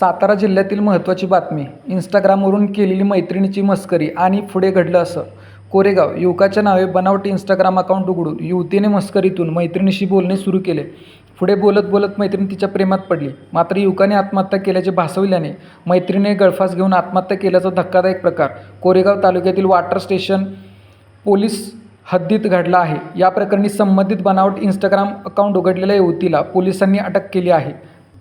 सातारा जिल्ह्यातील महत्त्वाची बातमी. इंस्टाग्रामवरून केलेली मैत्रिणीची मस्करी आणि पुढे घडलं असं. कोरेगाव युवकाच्या नावे बनावट इंस्टाग्राम अकाउंट उघडून युवतीने मस्करीतून मैत्रिणीशी बोलणे सुरू केले. पुढे बोलत बोलत मैत्रीण तिच्या प्रेमात पडली. मात्र युवकाने आत्महत्या केल्याचे भासविल्याने मैत्रिणीने गळफास घेऊन आत्महत्या केल्याचा धक्कादायक प्रकार कोरेगाव तालुक्यातील वॉटर स्टेशन पोलीस हद्दीत घडला आहे. या प्रकरणी संबंधित बनावट इंस्टाग्राम अकाउंट उघडलेल्या युवतीला पोलिसांनी अटक केली आहे.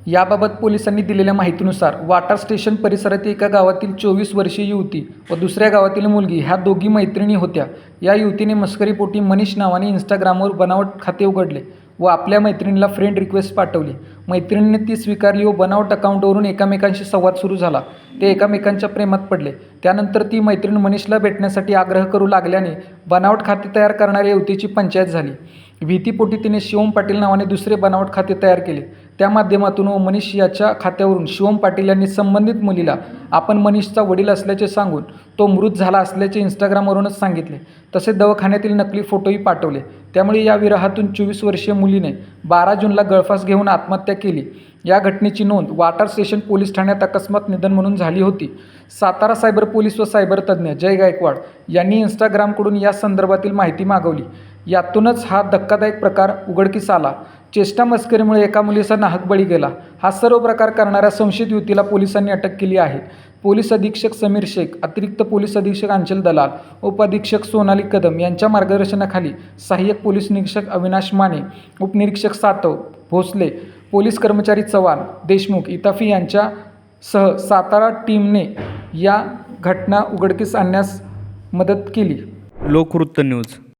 याबाबत पोलिसांनी दिलेल्या माहितीनुसार वाटर स्टेशन परिसरातील एका गावातील चोवीस वर्षीय युवती व दुसऱ्या गावातील मुलगी ह्या दोघी मैत्रिणी होत्या. या युवतीने मस्करीपोटी मनीष नावाने इंस्टाग्रामवर बनावट खाते उघडले व आपल्या मैत्रिणीला फ्रेंड रिक्वेस्ट पाठवली. मैत्रिणीने ती स्वीकारली व बनावट अकाउंटवरून एकामेकांशी संवाद सुरू झाला. ते एकामेकांच्या प्रेमात पडले. त्यानंतर ती मैत्रीण मनीषला भेटण्यासाठी आग्रह करू लागल्याने बनावट खाते तयार करणाऱ्या युवतीची पंचायत झाली. भीतीपोटी तिने शिवम पाटील नावाने दुसरे बनावट खाते तयार केले. त्या माध्यमातून व मनीष याच्या खात्यावरून शिवम पाटील यांनी संबंधित मुलीला आपण मनीषचा वडील असल्याचे सांगून तो मृत झाला असल्याचे इंस्टाग्रामवरूनच सांगितले. तसेच दवाखान्यातील नकली फोटोही पाठवले. त्यामुळे या विरहातून चोवीस वर्षीय मुलीने बारा जूनला गळफास घेऊन आत्महत्या केली. या घटनेची नोंद वाटर स्टेशन पोलीस ठाण्यात अकस्मात निधन म्हणून झाली होती. सातारा सायबर पोलीस व सायबर तज्ज्ञ जय गायकवाड यांनी इंस्टाग्रामकडून या संदर्भातील माहिती मागवली. यातूनच हा धक्कादायक प्रकार उघडकीस आला. चेष्टा मस्करीमुळे एका मुलीचा नाहक बळी गेला. हा सर्व प्रकार करणाऱ्या संशयित युवतीला पोलिसांनी अटक केली आहे. पोलीस अधीक्षक समीर शेख अतिरिक्त पोलीस अधीक्षक अंचल दलाल उपअधीक्षक सोनाली कदम यांच्या मार्गदर्शनाखाली सहाय्यक पोलीस निरीक्षक अविनाश माने उपनिरीक्षक सातव भोसले पोलीस कर्मचारी चव्हाण देशमुख इताफी यांच्यासह सातारा टीमने या घटना उघडकीस आणण्यास मदत केली. लोकवृत्त न्यूज.